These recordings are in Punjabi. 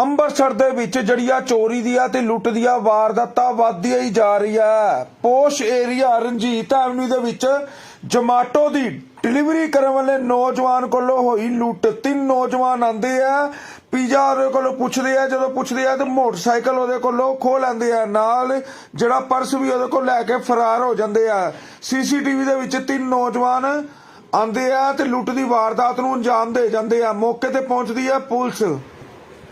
ਅੰਮ੍ਰਿਤਸਰ ਦੇ ਵਿੱਚ ਜਿਹੜੀ ਆ ਚੋਰੀ ਦੀਆਂ ਤੇ ਲੁੱਟ ਦੀਆਂ ਵਾਰਦਾਤਾਂ ਵੱਧਦੀਆਂ ਹੀ ਜਾ ਰਹੀਆਂ ਪੋਸ਼ ਏਰੀਆ ਰਣਜੀਤ ਐਵਨਿਊ ਦੇ ਵਿੱਚ ਜਮਾਟੋ ਦੀ ਡਿਲੀਵਰੀ ਕਰਨ ਵਾਲੇ ਨੌਜਵਾਨ ਕੋਲੋਂ ਹੋਈ ਲੁੱਟ। ਤਿੰਨ ਨੌਜਵਾਨ ਆਂਦੇ ਆ। ਪੀਜ਼ਾ ਉਹਦੇ ਕੋਲੋਂ ਪੁੱਛਦੇ ਆ, ਜਦੋਂ ਪੁੱਛਦੇ ਆ ਤੇ ਮੋਟਰਸਾਈਕਲ ਉਹਦੇ ਕੋਲੋਂ ਖੋਹ ਲੈਂਦੇ ਆ। ਨਾਲ ਜਿਹੜਾ ਪਰਸ ਵੀ ਉਹਦੇ ਕੋਲ ਲੈ ਕੇ ਫਰਾਰ ਹੋ ਜਾਂਦੇ ਆ। ਸੀਸੀਟੀਵੀ ਦੇ ਵਿੱਚ ਤਿੰਨ ਨੌਜਵਾਨ ਆਂਦੇ ਆ ਤੇ ਲੁੱਟ ਦੀ ਵਾਰਦਾਤ ਨੂੰ ਅੰਜਾਮ ਦੇ ਜਾਂਦੇ ਆ। ਮੌਕੇ ਤੇ ਪਹੁੰਚਦੀ ਆ ਪੁਲਿਸ।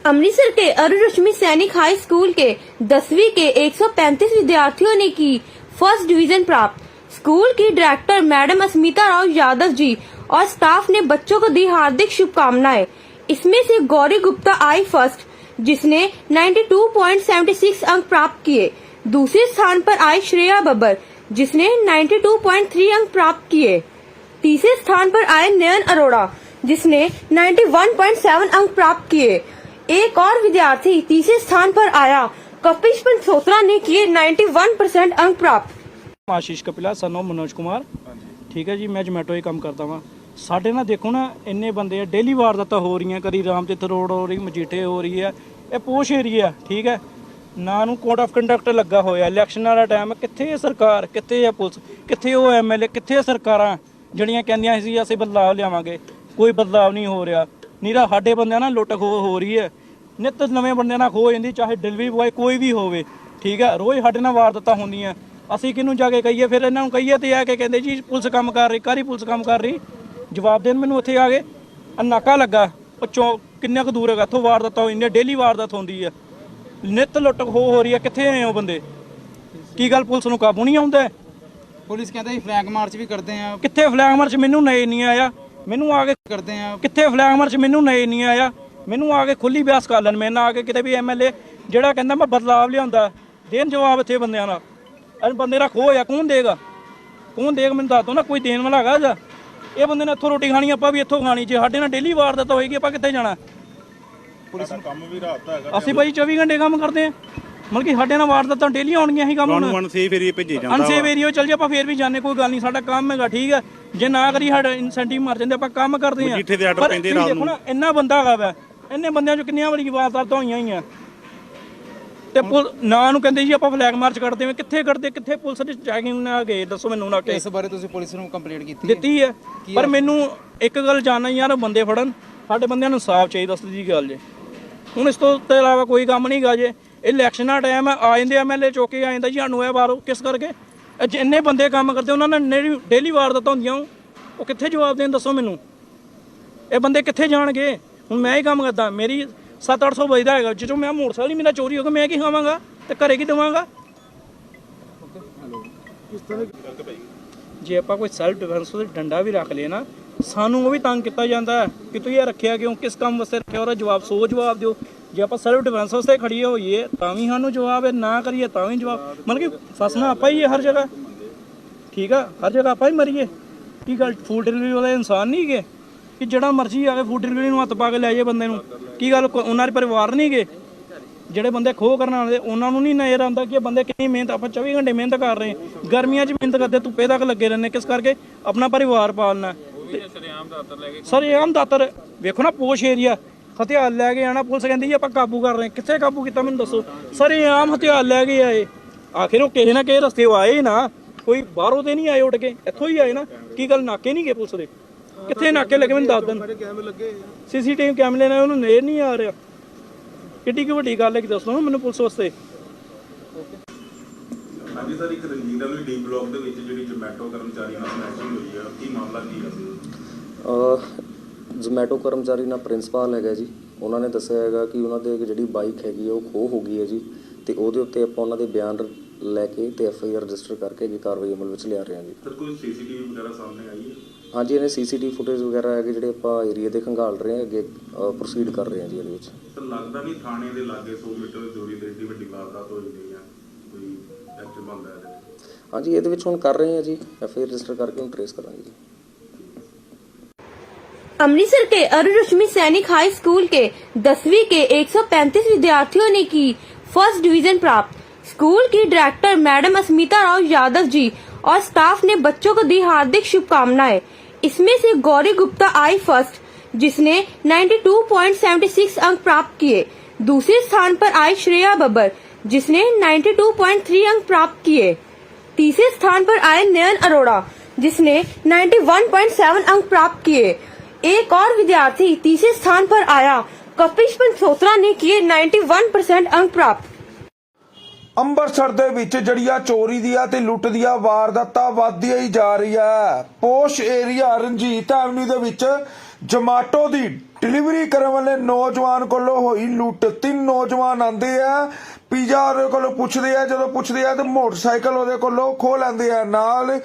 अमृतसर के अरुण रश्मि सैनिक हाई स्कूल के दसवीं के 135 विद्यार्थियों ने की फ़र्स्ट डिवीज़न प्राप्त। स्कूल की डायरेक्टर मैडम अस्मिता राव यादव जी और स्टाफ ने बच्चों को दी हार्दिक शुभकामनाएँ। इसमें से गौरी गुप्ता आई फ़र्स्ट, जिसने 92.76 अंक प्राप्त किए। दूसरे स्थान पर आई श्रेया बब्बर, जिसने 92.3 अंक प्राप्त किए। तीसरे स्थान पर आए नयन अरोड़ा, जिसने 91.7 अंक प्राप्त किए। एक और विद्यार्थी तीसरे स्थान पर आया कपिश पंचोत्रा ने किए 91 परसेंट अंक प्राप्त ਆਸ਼ੀਸ਼ ਕਪਿਲਾ ਸਨੋ ਮਨੋਜ ਕੁਮਾਰ ਠੀਕ ਹੈ ਜੀ ਮੈਂ ਜਮੈਟੋ ਹੀ ਕੰਮ ਕਰਦਾ ਵਾਂ ਸਾਡੇ ਨਾਲ ਦੇਖੋ ਨਾ ਇੰਨੇ ਬੰਦੇ ਆ ਡੇਲੀ ਵਾਰਦਾਤਾਂ ਹੋ ਰਹੀਆਂ ਕਦੀ ਰਾਮਤਿੱਤ ਰੋਡ ਹੋ ਰਹੀ ਮਜੀਠੇ ਹੋ ਰਹੀ ਹੈ ਇਹ ਪੋਸ਼ ਏਰੀਆ ਠੀਕ ਹੈ ਨਾ ਨੂੰ ਕੋਡ ਆਫ ਕੰਡਕਟ ਲੱਗਾ ਹੋਇਆ ਇਲੈਕਸ਼ਨ ਵਾਲਾ ਟਾਈਮ ਕਿੱਥੇ ਹੈ ਸਰਕਾਰ ਕਿੱਥੇ ਹੈ ਪੁਲਿਸ ਕਿੱਥੇ ਉਹ ਐਮਐਲਏ ਕਿੱਥੇ ਹੈ ਸਰਕਾਰਾਂ ਜਿਹੜੀਆਂ ਕਹਿੰਦੀਆਂ ਸੀ ਅਸੀਂ ਬਦਲਾਅ ਲਿਆਵਾਂਗੇ ਕੋਈ ਬਦਲਾਅ ਨਹੀਂ ਹੋ ਰਿਹਾ ਨੀਰਾ ਸਾਡੇ ਬੰਦਿਆਂ ਨਾਲ ਲੁੱਟ ਖੋਹ ਹੋ ਰਹੀ ਹੈ ਨਿੱਤ ਨਵੇਂ ਬੰਦਿਆਂ ਨਾਲ ਖੋਹ ਜਾਂਦੀ ਚਾਹੇ ਡਿਲੀਵਰੀ ਬੁਆਏ ਕੋਈ ਵੀ ਹੋਵੇ ਠੀਕ ਹੈ? ਰੋਜ਼ ਸਾਡੇ ਨਾਲ ਵਾਰਦਾਤਾਂ ਹੁੰਦੀਆਂ। ਅਸੀਂ ਕਿਹਨੂੰ ਜਾ ਕੇ ਕਹੀਏ? ਫਿਰ ਇਹਨਾਂ ਨੂੰ ਕਹੀਏ ਤੇ ਆ ਕੇ ਕਹਿੰਦੇ ਜੀ ਪੁਲਿਸ ਕੰਮ ਕਰ ਰਹੀ ਕਾਰੀ ਪੁਲਿਸ ਕੰਮ ਕਰ ਰਹੀ? ਜਵਾਬ ਦੇਣ ਮੈਨੂੰ ਉੱਥੇ ਆ ਗਏ ਆਹ ਨਾਕਾ ਲੱਗਾ ਉਹ ਚੌ ਕਿੰਨਾ ਕੁ ਦੂਰ ਹੈਗਾ ਇੱਥੋਂ ਵਾਰਦਾਤਾਂ ਹੋਈਆਂ ਡੇਲੀ ਵਾਰਦਾਤ ਹੁੰਦੀ ਹੈ। ਨਿੱਤ ਲੁੱਟ ਖੋਹ ਹੋ ਰਹੀ ਹੈ ਕਿੱਥੇ ਆਏ ਹੋ ਬੰਦੇ? ਕੀ ਗੱਲ ਪੁਲਿਸ ਨੂੰ ਕਾਬੂ ਨਹੀਂ ਆਉਂਦਾ? ਪੁਲਿਸ ਕਹਿੰਦਾ ਜੀ ਫਲੈਗ ਮਾਰਚ ਵੀ ਕਰਦੇ ਆ ਕਿੱਥੇ ਫਲੈਗ ਮਾਰਚ? ਮੈਨੂੰ ਨਹੀਂ ਆਇਆ। ਮੈਨੂੰ ਆ ਕੇ ਕਰਦੇ ਆ ਕਿੱਥੇ ਫਲੈਗ ਮਾਰਚ? ਮੈਨੂੰ ਨਏ ਨਹੀਂ ਆਇਆ। ਮੈਨੂੰ ਆ ਕੇ ਖੁੱਲੀ ਬਿਆਸ ਕਰ ਲੈਣ ਮੇਰੇ ਨਾਲ ਆ ਕੇ ਕਿਤੇ ਵੀ ਐਮਐਲਏ ਜਿਹੜਾ ਕਹਿੰਦਾ ਮੈਂ ਬਦਲਾਵ ਲਿਆਉਂਦਾ ਦੇਣ ਜਵਾਬ ਇੱਥੇ ਬੰਦਿਆਂ ਨਾਲ ਅਰੇ ਬੰਦੇ ਦਾ ਖੋਹ ਆ ਕੌਣ ਦੇਗਾ? ਕੌਣ ਦੇਗਾ? ਮੈਨੂੰ ਦੱਸ ਦੋ ਨਾ ਕੋਈ ਦੇਣ ਵਾਲਾ ਹੈਗਾ ਜਾਂ ਇਹ ਬੰਦੇ ਨੇ ਇੱਥੋਂ ਰੋਟੀ ਖਾਣੀ ਆਪਾਂ ਵੀ ਇੱਥੋਂ ਖਾਣੀ ਜੇ ਸਾਡੇ ਨਾਲ ਡੇਲੀ ਵਾਰਦਾਤ ਹੋਏਗੀ ਆਪਾਂ ਕਿੱਥੇ ਜਾਣਾ? ਅਸੀਂ ਭਾਈ 24 ਘੰਟੇ ਕੰਮ ਕਰਦੇ ਆ ਮਤਲਬ ਕਿ ਸਾਡੇ ਨਾਲ ਵਾਰਦਾਤਾਂ ਡੇਲੀ ਆਉਣਗੀਆਂ ਹੀ ਕੰਮ ਹੁਣ। ਅਨਸੇਫ ਏਰੀਆ ਭੇਜੇ ਜਾਂਦਾ ਅਨਸੇਵ ਏਰੀਆ ਚੱਲ ਜੇ ਆਪਾਂ ਫੇਰ ਵੀ ਜਾਣੇ ਕੋਈ ਗੱਲ ਨਹੀਂ ਸਾਡਾ ਕੰਮ ਹੈਗਾ ਠੀਕ ਹੈ। ਜੇ ਨਾ ਕਰੀ ਸਾਡਾ ਇਨਸੈਂਟਿਵ ਮਰ ਜਾਂਦੇ ਆਪਾਂ ਕੰਮ ਕਰਦੇ ਆ ਮਜੀਠੇ ਦੇ ਆਰਡਰ ਪੈਂਦੇ ਰਾਤ ਦੇਖੋ ਨਾ ਇੰਨਾ ਬੰਦਾ ਹੈਗਾ ਵਾ ਇੰਨੇ ਬੰਦਿਆਂ ਚੋਂ ਕਿੰਨੀਆਂ ਵਾਰੀ ਵਾਰਦਾਤਾਂ ਹੋਈਆਂ ਹੀ ਆ। ਤੇ ਪੁਲ ਨਾ ਨੂੰ ਕਹਿੰਦੇ ਜੀ ਆਪਾਂ ਫਲੈਗ ਮਾਰਚ ਕੱਢਦੇ ਹਾਂ ਕਿੱਥੇ ਕੱਢਦੇ ਕਿੱਥੇ ਪੁਲਿਸ ਦੇ ਚੈਕਿੰਗ ਨਾ ਗਏ ਦੱਸੋ ਮੈਨੂੰ ਨਾ ਕਿ ਇਸ ਬਾਰੇ ਤੁਸੀਂ ਪੁਲਿਸ ਨੂੰ ਕੰਪਲੇਂਟ ਕੀਤੀ ਹੈ? ਦਿੱਤੀ ਹੈ। ਪਰ ਮੈਨੂੰ ਇੱਕ ਗੱਲ ਜਾਣਨਾ ਯਾਰ ਬੰਦੇ ਫੜਨ। ਸਾਡੇ ਬੰਦਿਆਂ ਨੂੰ ਸਾਫ਼ ਚਾਹੀਦਾ ਦੱਸ ਜੀ ਗੱਲ ਜੇ। ਹੁਣ ਇਸ ਤੋਂ ਉੱਤੇ ਇਲਾਵਾ ਕੋਈ ਕੰਮ ਨਹੀਂ ਗਾ ਜੇ। ਇਲੈਕਸ਼ਨ ਦਾ ਟਾਈਮ ਹੈ ਆ ਜਾਂਦੇ ਐਮਐਲਏ ਚੌਕੇ ਆ ਜਾਂਦਾ ਜੀ ਸਾਨੂੰ ਇਹ ਬਾਹਰੋਂ ਕਿਸ ਕਰਕੇ? ਇਹ ਜਿੰਨੇ ਬੰਦੇ ਕੰਮ ਕਰਦੇ ਉਹਨਾਂ ਨੇ ਡੇਲੀ ਵਾਰਦਾਤਾਂ ਹੁੰਦੀਆਂ ਉਹ- ਉਹ ਕਿੱਥੇ ਜਵਾਬ ਦੇਣ ਦੱਸੋ ਮੈਨੂੰ? ਇਹ ਬੰਦੇ ਕਿੱਥੇ ਜਾਣਗੇ? ਹੁਣ ਮੈਂ ਹੀ ਕੰਮ ਕਰਦਾ, ਮੇਰੀ 7-800 ਵਜਦਾ ਹੈਗਾ, ਜਦੋਂ ਮੈਂ ਮੋਟਰਸਾਈਕਲ ਹੀ ਮੇਰਾ ਚੋਰੀ ਹੋ ਗਿਆ, ਮੈਂ ਕੀ ਖਾਵਾਂਗਾ ਤੇ ਘਰੇ ਕੀ ਦੇਵਾਂਗਾ? ਜੇ ਆਪਾਂ ਕੋਈ ਸੈਲਫ ਡਿਫੈਂਸ ਉਹਦੇ ਡੰਡਾ ਵੀ ਰੱਖ ਲਏ ਨਾ, ਸਾਨੂੰ ਉਹ ਵੀ ਤੰਗ ਕੀਤਾ ਜਾਂਦਾ ਹੈ ਕਿ ਤੁਸੀਂ ਇਹ ਰੱਖਿਆ ਕਿਉਂ, ਕਿਸ ਕੰਮ ਵਾਸਤੇ ਰੱਖਿਆ, ਉਹਦਾ ਜਵਾਬ ਸੋ ਜਵਾਬ ਦਿਓ। ਜੇ ਆਪਾਂ ਸੈਲਫ ਡਿਫੈਂਸ ਵਾਸਤੇ ਖੜੀਏ ਹੋਈਏ, ਤਾਂ ਵੀ ਸਾਨੂੰ ਜਵਾਬ ਹੈ ਨਾ ਕਰੀਏ ਤਾਂ ਵੀ ਜਵਾਬ। ਮਤਲਬ ਕਿ ਫਸਣਾ ਆਪਾਂ ਹੀ ਹੈ ਹਰ ਜਗ੍ਹਾ। ਠੀਕ ਆ, ਹਰ ਜਗ੍ਹਾ ਆਪਾਂ ਹੀ ਮਰੀਏ। ਕੀ ਗੱਲ ਫੂਡ ਡਿਲੀਵਰੀ ਵਾਲੇ ਇਨਸਾਨ ਨਹੀਂ ਗਏ ਕਿ ਜਿਹੜਾ ਮਰਜ਼ੀ ਆ ਕੇ ਫੂਡ ਡਿਲੀਵਰੀ ਨੂੰ ਹੱਥ ਪਾ ਕੇ ਲੈ ਜਾਏ ਬੰਦੇ ਨੂੰ। ਕੀ ਗੱਲ, ਕੋ- ਉਹਨਾਂ ਦੇ ਪਰਿਵਾਰ ਨਹੀਂ ਗਏ ਜਿਹੜੇ ਬੰਦੇ ਖੋਹ ਕਰਨ ਵਾਲੇ, ਉਹਨਾਂ ਨੂੰ ਨਹੀਂ ਨਜ਼ਰ ਆਉਂਦਾ ਕਿ ਇਹ ਬੰਦੇ ਕਿੰਨੀ ਮਿਹਨਤ, ਆਪਾਂ 24 ਘੰਟੇ ਮਿਹਨਤ ਕਰ ਰਹੇ ਹਾਂ। ਗਰਮੀਆਂ 'ਚ ਮਿਹਨਤ ਕਰਦੇ, ਧੁੱਪੇ ਤੱਕ ਲੱਗੇ ਰਹਿੰਦੇ ਕਿਸ ਕਰਕੇ? ਆਪਣਾ ਪਰਿਵਾਰ ਪਾਲਣਾ। ਸਰ, ਇਹ ਆਮ ਦਾਤਰ ਵੇਖੋ ਨਾ, ਪੋਸ਼ ਏਰੀਆ। ਹਥਿਆਰ ਲੈ ਕੇ ਆਣਾ ਪੁਲਿਸ ਕਹਿੰਦੀ ਜੀ, ਆਪਾਂ ਕਾਬੂ ਕਰ ਰਹੇ ਹਾਂ। ਕਿੱਥੇ ਕਾਬੂ ਕੀਤਾ ਮੈਨੂੰ ਦੱਸੋ? ਸਰ, ਇਹ ਆਮ ਹਥਿਆਰ ਲੈ ਕੇ ਆਏ। ਆਖਿਰ ਉਹ ਕਿਸੇ ਨਾ ਕਿਸੇ ਰਸਤੇ ਆਏ ਹੀ ਨਾ। ਕੋਈ ਬਾਹਰੋਂ ਤੇ ਨਹੀਂ ਆਏ ਉੱਡ ਕੇ? ਇੱਥੋਂ ਹੀ ਆਏ ਨਾ। ਕੀ ਗੱਲ, ਨਾਕੇ ਨਹੀਂ ਗਏ ਪੁਲਿਸ ਦੇ? ਕਿੱਥੇ ਨਾਕੇ ਲੱਗੇ ਮੈਨੂੰ ਦੱਸ ਦੇਣ। ਸੀਸੀਟੀਵੀ ਕੈਮਰੇ ਨਾਲ ਉਹਨੂੰ ਨੇਰ ਨਹੀਂ ਆ ਰਿਹਾ। ਕਿੱਡੀ ਕੀ ਵੱਡੀ ਗੱਲ ਹੈ ਕਿ ਦੱਸੋ ਨਾ ਮੈਨੂੰ ਪੁਲਿਸ ਵਾਸਤੇ। ਹਾਂਜੀ ਸਰ ਇੱਕ ਰਣਜੀਤ ਨੂੰ ਡੀ ਬਲਾਕ ਦੇ ਵਿੱਚ ਜਿਹੜੀ ਜੋਮੈਟੋ ਕਰਮਚਾਰੀ ਨਾਲ ਸਮੈਸ਼ਿੰਗ ਹੋਈ ਹੈ ਕੀ ਮਾਮਲਾ ਕੀ ਹੈ ਜ਼ੋਮੈਟੋ ਕਰਮਚਾਰੀ ਨਾਲ ਪ੍ਰਿੰਸੀਪਲ ਹੈਗਾ ਜੀ। ਉਹਨਾਂ ਨੇ ਦੱਸਿਆ ਹੈਗਾ ਕਿ ਉਹਨਾਂ ਦੇ ਜਿਹੜੀ ਬਾਈਕ ਹੈਗੀ ਆ ਉਹ ਖੋਹ ਹੋ ਗਈ ਹੈ ਜੀ। ਤੇ ਉਹਦੇ ਉੱਤੇ ਆਪਾਂ ਉਹਨਾਂ ਦੇ ਬਿਆਨ ਲੈ ਕੇ ਤੇ ਐਫ ਆਈ ਆਰ ਰਜਿਸਟਰ ਕਰਕੇ ਅੱਗੇ ਕਾਰਵਾਈ ਅਮਲ ਵਿੱਚ ਲਿਆ ਰਹੇ ਹਾਂ ਜੀ। ਸਰ ਕੋਈ ਸੀਸੀਟੀਵੀ ਵਗੈਰਾ ਸਾਹਮਣੇ ਆਈ ਹੈ? ਹਾਂਜੀ ਇਹਨੇ ਸੀਸੀਟੀਵੀ ਫੁਟੇਜ ਵਗੈਰਾ ਹੈਗੇ ਜਿਹੜੇ ਆਪਾਂ ਏਰੀਆ ਦੇ ਖੰਗਾਲ ਰਹੇ ਹਾਂ ਅੱਗੇ ਪ੍ਰੋਸੀਡ ਕਰ ਰਹੇ ਹਾਂ ਜੀ ਇਹਦੇ ਵਿੱਚ ਸਰ ਲੱਗਦਾ ਨਹੀਂ ਥਾਣੇ ਦੇ ਲਾਗੇ 100 ਮੀਟਰ ਦੀ ਦੂਰੀ ਤੇ ਏਡੀ ਵੱਡੀ ਵਾਰਦਾਤ ਹੋ ਜਾਂਦੀ ਹੈ ਕੋਈ ਐਕਸ਼ਨ ਬਣਦਾ ਹੈ ਇਹਦੇ ਵਿੱਚ। ਹਾਂਜੀ ਇਹਦੇ ਵਿੱਚ ਹੁਣ ਕਰ ਰਹੇ ਹਾਂ ਜੀ ਐਫ ਆਈ ਆਰ ਰਜਿਸਟਰ ਕਰਕੇ ਹੁਣ ਟਰੇਸ ਕਰਾਂਗੇ ਜੀ अमृतसर के अरुण रश्मि सैनिक हाई स्कूल के दसवीं के 135 विद्यार्थियों ने की फर्स्ट डिवीजन प्राप्त स्कूल की डायरेक्टर मैडम अस्मिता राव यादव जी और स्टाफ ने बच्चों को दी हार्दिक शुभकामनाएं इसमें से गौरी गुप्ता आई फ़र्स्ट, जिसने 92.76 अंक प्राप्त किए। दूसरे स्थान पर आई श्रेया बब्बर, जिसने 92.3 अंक प्राप्त किए। तीसरे स्थान पर आए नयन अरोड़ा, जिसने 91.7 अंक प्राप्त किए। एक और विद्यार्थी तीसरे स्थान पर आया, कपिश पंचोत्रा ने किए 91 परसेंट अंक प्राप्त। ਅੰਮ੍ਰਿਤਸਰ ਦੇ ਵਿੱਚ ਜਿਹੜੀਆਂ ਚੋਰੀ ਦੀਆਂ ਤੇ ਲੁੱਟ ਦੀਆਂ ਵਾਰਦਾਤਾਂ ਵੱਧਦੀਆਂ ਹੀ ਜਾ ਰਹੀਆਂ ਪੋਸ਼ ਏਰੀਆ ਰਣਜੀਤ ਐਵਨਿਊ ਦੇ ਵਿੱਚ ਜਮਾਟੋ ਦੀ ਡਿਲੀਵਰੀ ਕਰਨ ਵਾਲੇ ਨੌਜਵਾਨ ਕੋਲੋਂ ਹੋਈ ਲੁੱਟ। ਤਿੰਨ ਨੌਜਵਾਨ ਆਂਦੇ ਆ, ਪੀਜ਼ਾ ਉਹਦੇ ਕੋਲੋਂ ਪੁੱਛਦੇ ਆ, ਜਦੋਂ ਪੁੱਛਦੇ ਆ ਤੇ ਮੋਟਰਸਾਈਕਲ ਉਹਦੇ ਕੋਲੋਂ ਖੋਹ ਲੈਂਦੇ ਆ। ਨਾਲ